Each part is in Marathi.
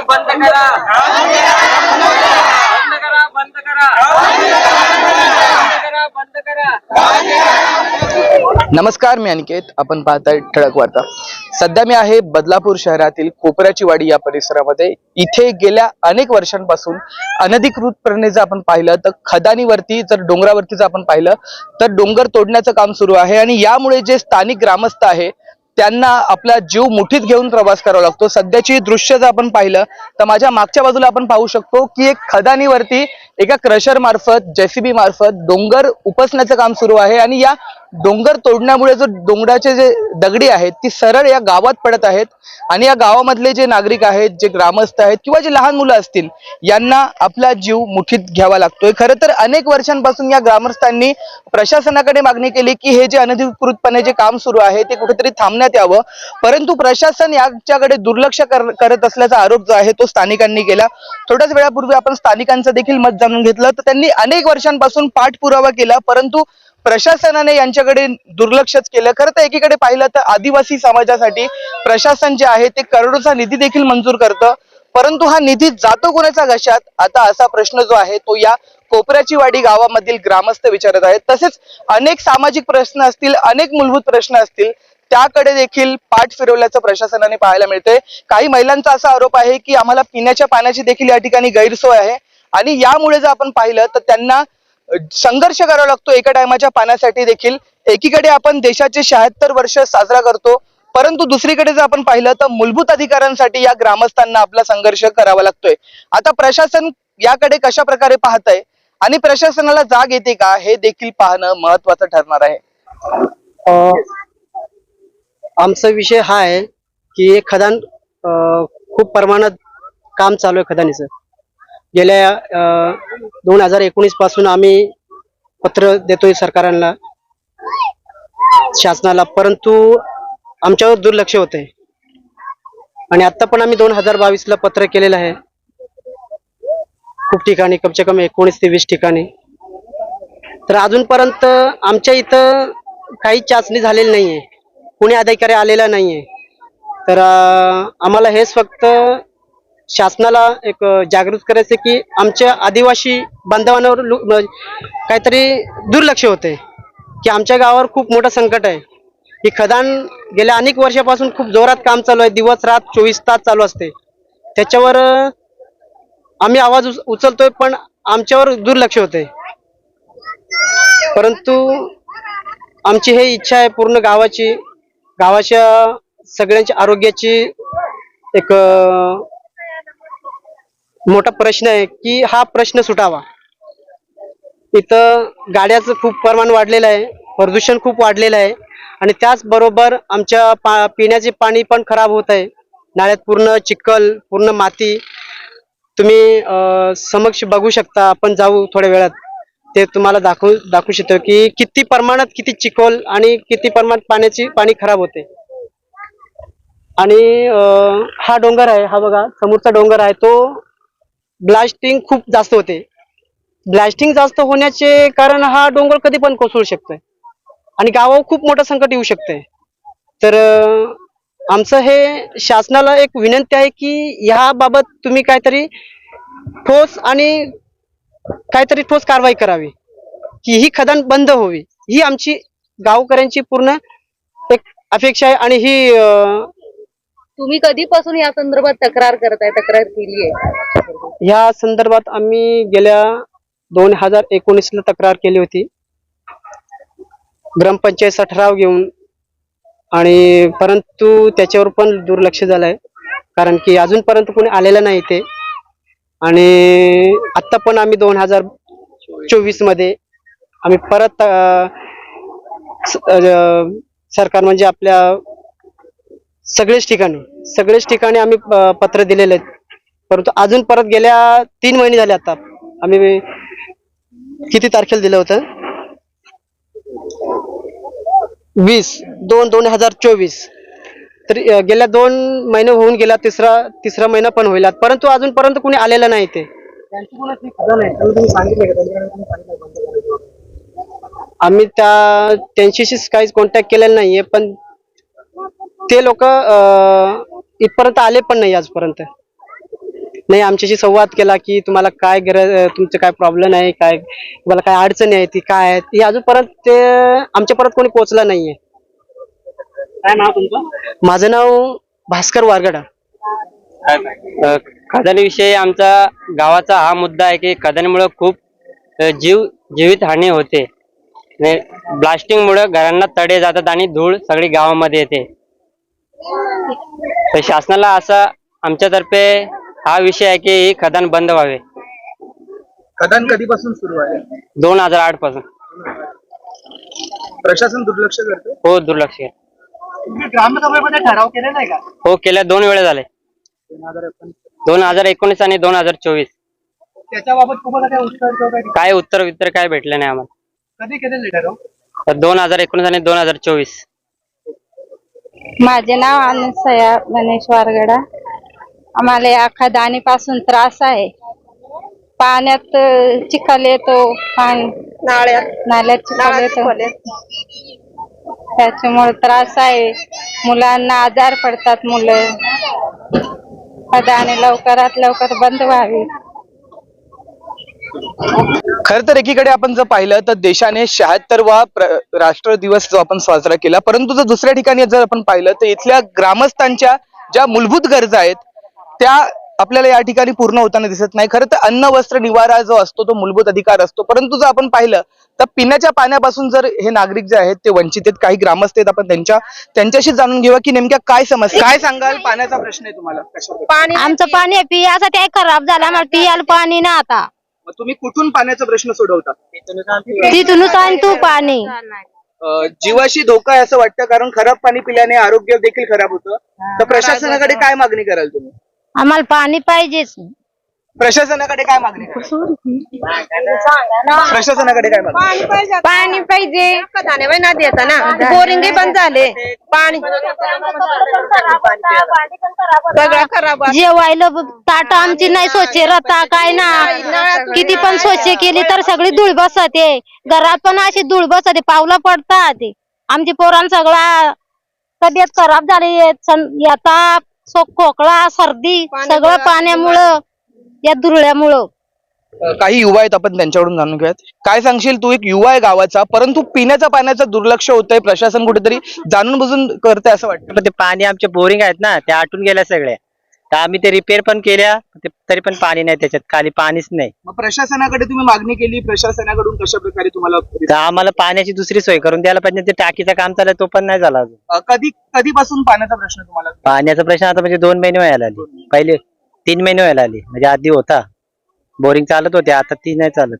बंद करा. बंद करा बंद करा. बंद करा बंद करा. नमस्कार मी अनिकेत. आपण पाहताय ठळक वार्ता. सध्या मी आहे बदलापूर शहरातील कोपऱ्याची वाडी या परिसरामध्ये. इथे गेल्या अनेक वर्षांपासून अनधिकृतपणे जर आपण पाहिलं तर खदानीवरती जर डोंगरावरती जर आपण पाहिलं तर डोंगर तोडण्याचं काम सुरू आहे. आणि यामुळे जे स्थानिक ग्रामस्थ आहे त्यांना आपला जीव मुठीत घेऊन प्रवास करावा लागतो. सध्याची दृश्य जर आपण पाहिलं तर माझ्या मागच्या बाजूला आपण पाहू शकतो की एक खदानीवरती एका क्रशर मार्फत जेसीबी मार्फत डोंगर उपसण्याचं काम सुरू आहे. आणि या डोंगर तोडण्यामुळे जो डोंगराचे जे दगडी आहेत ती सरळ या गावात पडत आहेत. आणि या गावामधले जे नागरिक आहेत जे ग्रामस्थ आहेत किंवा जे लहान मुलं असतील यांना आपला जीव मुठीत घ्यावा लागतोय. खरं तर अनेक वर्षांपासून या ग्रामस्थांनी प्रशासनाकडे मागणी केली की हे जे अनधिकृतपणे जे काम सुरू आहे ते कुठेतरी थांबण्यात यावं. परंतु प्रशासन याच्याकडे दुर्लक्ष कर- करत असल्याचा आरोप जो आहे तो स्थानिकांनी केला. थोड्याच वेळापूर्वी आपण स्थानिकांचं देखील मत जाणून घेतलं. तर त्यांनी अनेक वर्षांपासून पाठपुरावा केला. परंतु प्रशासनाने यांच्याकडे दुर्लक्षच केलं. खरं तर एकीकडे पाहिलं तर आदिवासी समाजासाठी प्रशासन जे आहे ते करोडोचा निधी देखील मंजूर करतं. परंतु हा निधी जातो कोणाच्या घशात? आता असा प्रश्न जो आहे तो या कोपऱ्याची वाडी गावामधील ग्रामस्थ विचारत आहेत. तसेच अनेक सामाजिक प्रश्न असतील अनेक मूलभूत प्रश्न असतील त्याकडे देखील पाठ फिरवल्याचं प्रशासनाने पाहायला मिळते काही महिलांचा असा आरोप आहे की आम्हाला पिण्याच्या पाण्याची देखील या ठिकाणी गैरसोय आहे. आणि यामुळे जर आपण पाहिलं तर त्यांना संघर्ष करावा लागतो एका टायमाच्या पाण्यासाठी देखील. एकीकडे आपण देशाचे शहात्तर वर्ष साजरा करतो परंतु दुसरीकडे जर आपण पाहिलं तर मूलभूत अधिकारांसाठी या ग्रामस्थांना आपला संघर्ष करावा लागतोय. आता प्रशासन याकडे कशा प्रकारे पाहत आहे आणि प्रशासनाला जाग येते का हे देखील पाहणं महत्वाचं ठरणार आहे. आमचा विषय हा आहे की खदान खूप प्रमाणात काम चालू आहे खदानीचं. गेल्या दोन हजार एकोणीसपासून आम्ही पत्र देतोय सरकारांना शासनाला. परंतु आमच्यावर दुर्लक्ष होते आणि आता पण आम्ही दोन हजार बावीस ला पत्र केलेलं आहे. खूप ठिकाणी कमसे कम एकोणीस ते वीस ठिकाणी. तर अजूनपर्यंत आमच्या इथं काही चाचणी झालेली नाहीये. कुणी अधिकारी आलेला नाहीये. तर आम्हाला हेच फक्त शासनाला एक जागृत करायचं की आमच्या आदिवासी बांधवांवर लु- काहीतरी दुर्लक्ष होते की आमच्या गावावर खूप मोठं संकट आहे. ही खदान गेल्या अनेक वर्षापासून खूप जोरात काम चालू आहे. दिवस रात चोवीस तास चालू असते. त्याच्यावर आम्ही आवाज उच- उचलतोय पण आमच्यावर दुर्लक्ष होते परंतु आमची हे इच्छा आहे पूर्ण गावाची गावाच्या सगळ्यांच्या आरोग्याची एक मोठा प्रश्न आहे की हा प्रश्न सुटावा. इथं गाड्याचं खूप प्रमाण वाढलेलं आहे प्रदूषण खूप वाढलेलं आहे आणि त्याचबरोबर आमच्या पा पिण्याचे पाणी पण खराब होत आहे. नाळ्यात पूर्ण चिखल पूर्ण माती तुम्ही समक्ष बघू शकता. आपण जाऊ थोड्या वेळात. ते तुम्हाला दाखवू दाखवू शकतो की किती प्रमाणात किती चिखल आणि किती प्रमाणात पाण्याची पाणी खराब होते. आणि हा डोंगर आहे हा बघा समोरचा डोंगर आहे तो ब्लास्टिंग खूप जास्त होते. ब्लास्टिंग जास्त होण्याचे कारण हा डोंगर कधी पण कोसळू शकतोय. आणि गावावर खूप मोठं संकट येऊ शकतंय. तर आमचं हे शासनाला एक विनंती आहे की ह्याबाबत तुम्ही काहीतरी ठोस आणि काहीतरी ठोस कारवाई करावी. की ही खदान बंद होवी ही आमची गावकऱ्यांची पूर्ण एक अपेक्षा आहे आणि ही तुम्ही कधीपासून या संदर्भात तक्रार करताय? तक्रार केली आहे ह्या संदर्भात आम्ही गेल्या दोन हजार एकोणीसला तक्रार केली होती. ग्रामपंचायतचा ठराव घेऊन. आणि परंतु त्याच्यावर पण दुर्लक्ष झालंय. कारण की अजूनपर्यंत कोणी आलेलं नाही ते आणि आता पण आम्ही दोन हजार चोवीसमध्ये आम्ही परत सरकार म्हणजे आपल्या सगळेच ठिकाणी सगळेच ठिकाणी आम्ही पत्र दिलेले आहेत. परंतु अजून परत गेल्या तीन महिने झाले आता. आम्ही किती तारखेला दिलं होतं? वीस. दोन दोन हजार चोवीस. तर गेल्या दोन महिने होऊन गेला तिसरा तिसरा महिना पण होईल परंतु अजूनपर्यंत कुणी आलेलं नाही ते. आम्ही त्या त्यांच्याशीच काहीच कॉन्टॅक्ट केलेला नाहीये पण ते लोक इथपर्यंत आले पण नाही आजपर्यंत. नाही आमच्याशी संवाद केला की तुम्हाला काय गरज तुमचं काय प्रॉब्लेम आहे काय तुम्हाला काय अडचणी आहे ती काय आहेत हे अजूनपर्यंत ते आमच्यापर्यंत कोणी पोहोचलं नाहीये. काय नाव तुमचं? माझं नाव भास्कर वारगडा. खदानीविषयी आमचा गावाचा हा मुद्दा आहे की खदानीमुळे खूप जीव जीवित हानी होते. ब्लास्टिंगमुळे घरांना तडे जातात आणि धूळ सगळी गावामध्ये येते. तर शासनाला असा आमच्यातर्फे हा विषय आहे की ही खदान बंद व्हावे. खदान कधीपासून सुरू आहे? दोन हजार आठपासून. प्रशासन दुर्लक्ष करते हो दुर्लक्ष आहे. ग्रामसभेमध्ये ठराव केलेला आहे का? हो केल्या दोन वेळा झाले. दोन हजार एकोणीस आणि दोन हजार चोवीस. त्याच्याबाबत तुम्हाला काय उत्तर किंवा काय काय उत्तर वित्तर काय भेटलं नाही आम्हाला. कधी केलेले ठराव? तर दोन हजार एकोणीस आणि दोन हजार चोवीस. माझे नाव अनसया गणेश वारगडा. आम्हाला या खदानीपासून त्रास आहे. पाण्यात चिखल येतो पाणी नाल्यात. नाल्यात चिखल येतो. त्याच्यामुळे त्रास आहे. मुलांना आजार पडतात मुलं. खदानी लवकरात लवकर बंद व्हावी. खर तर एकीकडे आपण जर पाहिलं तर देशाने शहात्तरवा राष्ट्र दिवस जो आपण साजरा केला परंतु जर दुसऱ्या ठिकाणी जर आपण पाहिलं तर इथल्या ग्रामस्थांच्या ज्या मूलभूत गरजा आहेत त्या आपल्याला या ठिकाणी पूर्ण होताना दिसत नाही. खरं तर अन्न वस्त्र निवारा जो असतो तो मूलभूत अधिकार असतो. परंतु जर आपण पाहिलं तर पिण्याच्या पाण्यापासून जर हे नागरिक जे आहेत ते वंचित आहेत काही ग्रामस्थ आहेत आपण त्यांच्या त्यांच्याशी जाणून घेऊया की नेमक्या काय समस्या काय सांगाल? पाण्याचा प्रश्न आहे तुम्हाला. कशाबद्दल? आमचं पाणी पियासाठी आहे खराब झालं आम्हाला पियाला पाणी ना आता. मग तुम्ही कुठून पाण्याचा प्रश्न सोडवता? तिथूनच आण तू पाणी. अं, जीवाशी धोका आहे असं वाटतं कारण खराब पाणी पिल्याने आरोग्य देखील खराब होतं. तर प्रशासनाकडे काय मागणी कराल तुम्ही? आम्हाला पाणी पाहिजेच. प्रशासनाकडे काय मागणी प्रशासनाकडे काय मागणी पाणी पाहिजे. देता ना बोरिंग बंद झाले. पाणी सगळं खराब जेवायला ताट आमची नाही स्वच्छ राहता काय ना. किती पण स्वच्छ केली तर सगळी धूळ बसते. घरात पण अशी धूळ बसते पावलं पडतात. आमची पोरां सगळा तब्येत खराब झाली या ताप सो खोकला सर्दी सगळं पाण्यामुळं या धुरळ्यामुळं काही युवा आहेत आपण त्यांच्याकडून जाणून घेऊयात. काय सांगशील तू एक युवा आहे गावाचा परंतु पिण्याच्या पाण्याचं दुर्लक्ष होतंय प्रशासन कुठेतरी जाणून बुजून करते असं वाटतं? पण ते पाणी आमचे बोरिंग आहेत ना ते आटून गेल्या सगळ्या. तर आम्ही ते रिपेअर पण केल्या ते- तरी पण पाणी नाही त्याच्यात खाली पाणीच नाही. मग प्रशासनाकडे तुम्ही मागणी केली प्रशासनाकडून कशा प्रकारे तुम्हाला तर आम्हाला पाण्याची दुसरी सोय करून द्यायला पाहिजे ते टाकीचं काम चालू आहे, तो पण नाही झाला अजून. अं, कधी कधीपासून पाण्याचा प्रश्न तुम्हाला पाण्याचा प्रश्न आता म्हणजे दोन महिने व्हायला आले. पहिले तीन महिने व्हायला आले म्हणजे आधी होता. बोरिंग चालत होते आता ती नाही चालत.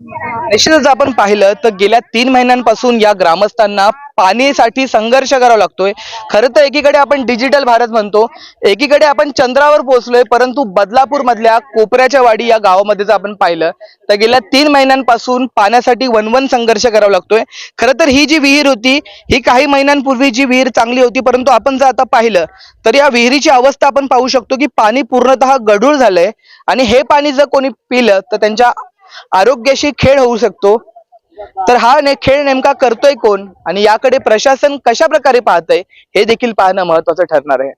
निश्चितच आपण पाहिलं तर गेल्या तीन महिन्यांपासून या ग्रामस्थांना पाणीसाठी संघर्ष करावा लागतोय. खरं तर एकीकडे आपण डिजिटल भारत म्हणतो एकीकडे आपण चंद्रावर पोहोचलोय परंतु बदलापूर मधल्या कोपऱ्याच्या वाडी या गावामध्ये जर आपण पाहिलं. तर गेल्या तीन महिन्यांपासून पाण्यासाठी वनवन संघर्ष करावा लागतोय. खरं तर ही जी विहीर होती ही काही महिन्यांपूर्वी जी विहीर चांगली होती परंतु आपण जर आता पाहिलं तर या विहिरीची अवस्था आपण पाहू शकतो की पाणी पूर्णतः गढूळ झालंय. आणि हे पाणी जर कोणी पिलं तर त्यांच्या आरोग्याशी खेळ होऊ शकतो. तर हा ने खेळ नेमका करतोय कोण? आणि याकडे प्रशासन कशा प्रकारे पाहतंय हे देखील पाहणं महत्वाचं ठरणार आहे.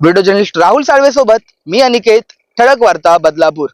व्हिडिओ जर्नलिस्ट राहुल साळवे सोबत मी अनिकेत ठळक वार्ता बदलापूर.